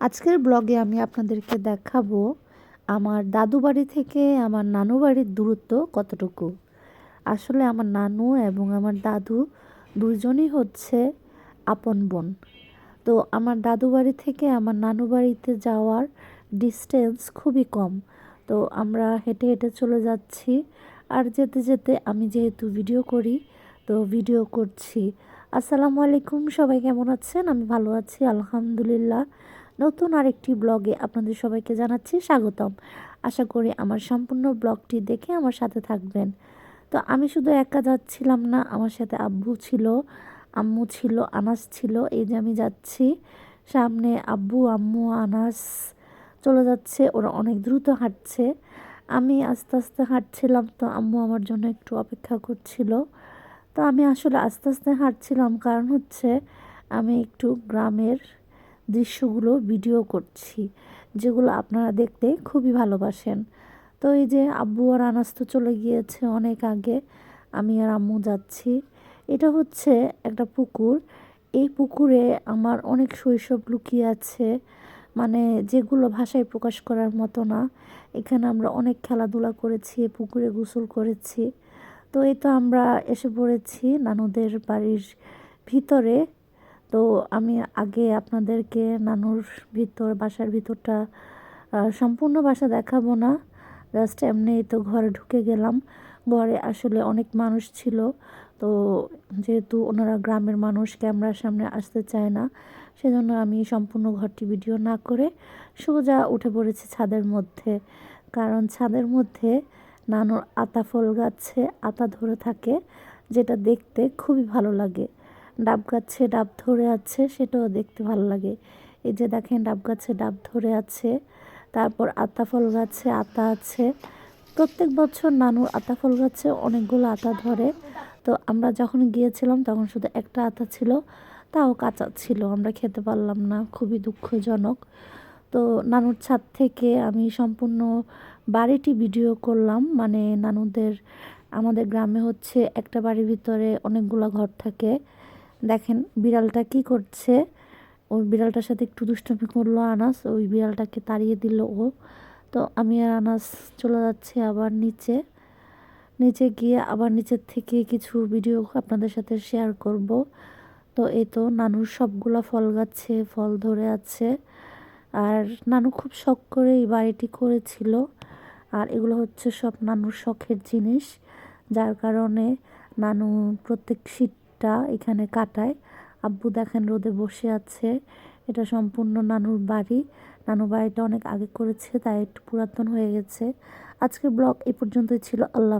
আজকের ব্লগে আমি আপনাদেরকে দেখাবো আমার দাদু বাড়ি থেকে আমার নানু বাড়ির দূরত্ব কতটুকু। আসলে আমার নানু এবং আমার দাদু দুজনই হচ্ছে আপন বোন। তো আমার দাদু বাড়ি থেকে আমার নানু বাড়িতে যাওয়ার ডিস্টেন্স খুবই কম। তো আমরা হেঁটে হেঁটে চলে যাচ্ছি আর যেতে যেতে আমি যেহেতু ভিডিও করি, তো ভিডিও করছি। আসসালামু আলাইকুম, সবাই কেমন আছেন? আমি ভালো আছি, আলহামদুলিল্লাহ। নতুন আরেকটি ব্লগে আপনাদের সবাইকে জানাচ্ছি স্বাগতম। আশা করি আমার সম্পূর্ণ ব্লগটি দেখে আমার সাথে থাকবেন। তো আমি শুধু একা যাচ্ছিলাম না, আমার সাথে আব্বু ছিল, আম্মু ছিল, আনাস ছিল। এই যে আমি যাচ্ছি, সামনে আব্বু, আম্মু, আনাস চলে যাচ্ছে, ওরা অনেক দ্রুত হাঁটছে। আমি আস্তে আস্তে হাঁটছিলাম, তো আম্মু আমার জন্য একটু অপেক্ষা করছিল। তো আমি আসলে আস্তে আস্তে হাঁটছিলাম, কারণ হচ্ছে আমি একটু গ্রামের দৃশ্যগুলো ভিডিও করছি, যেগুলো আপনারা দেখতে খুবই ভালোবাসেন। তো এই যে আব্বু আর আনাস তো চলে গিয়েছে অনেক আগে, আমি আর আম্মু যাচ্ছি। এটা হচ্ছে একটা পুকুর। এই পুকুরে আমার অনেক শৈশব লুকিয়ে আছে। মানে যেগুলো ভাষায় প্রকাশ করার মতো না। এখানে আমরা অনেক খেলাধুলা করেছি, পুকুরে গোসল করেছি। তো এই তো আমরা এসে পড়েছি নানুদের বাড়ির ভিতরে। তো আমি আগে আপনাদেরকে নানুর ভিতর, বাসার ভিতরটা সম্পূর্ণ বাসা দেখাবো না। জাস্ট এমনি তো ঘরে ঢুকে গেলাম। ঘরে আসলে অনেক মানুষ ছিল। তো যেহেতু ওনারা গ্রামের মানুষ, ক্যামেরার সামনে আসতে চায় না, সেজন্য আমি সম্পূর্ণ ঘরটি ভিডিও না করে সোজা উঠে পড়েছি ছাদের মধ্যে। কারণ ছাদের মধ্যে নানুর আতা ফল গাছে আতা ধরে থাকে, যেটা দেখতে খুবই ভালো লাগে। ডাব গাছে ডাব ধরে আছে, সেটাও দেখতে ভালো লাগে। এই যে দেখেন, ডাব গাছে ডাব ধরে আছে। তারপর আতা ফল গাছে আতা আছে। প্রত্যেক বছর নানুর আতা ফল গাছে অনেকগুলো আতা ধরে। তো আমরা যখন গিয়েছিলাম, তখন শুধু একটা আতা ছিল, তাও কাঁচা ছিল, আমরা খেতে পারলাম না, খুবই দুঃখজনক। তো নানুর ছাদ থেকে আমি সম্পূর্ণ বাড়িটি ভিডিও করলাম মানে নানুদের, আমাদের গ্রামে হচ্ছে একটা বাড়ির ভিতরে অনেকগুলো ঘর থাকে। দেখেন বিড়ালটা কি করছে? ওই বিড়ালটার সাথে একটু দুষ্টমি করল আনাস, ওই বিড়ালটাকে তাড়িয়ে দিল ও। তো আমি আর আনাস চলে যাচ্ছি আবার নিচে। নিচে গিয়ে আবার নিচের থেকে কিছু ভিডিও আপনাদের সাথে শেয়ার করব। তো এই তো নানুর সবগুলা ফল গাছে ফল ধরে আছে। আর নানু খুব শখ করে এই বাড়িটি করেছিল। আর এগুলো হচ্ছে সব নানুর শখের জিনিস। যার কারণে নানু প্রত্যেক শীতটা এখানে কাটায়। আব্বু দেখেন রোদে বসে আছে। এটা সম্পূর্ণ নানুর বাড়ি। নানুর বাড়িটা অনেক আগে করেছে, তাই একটু পুরাতন হয়ে গেছে। আজকের ব্লগ এ পর্যন্তই ছিল। আল্লাহ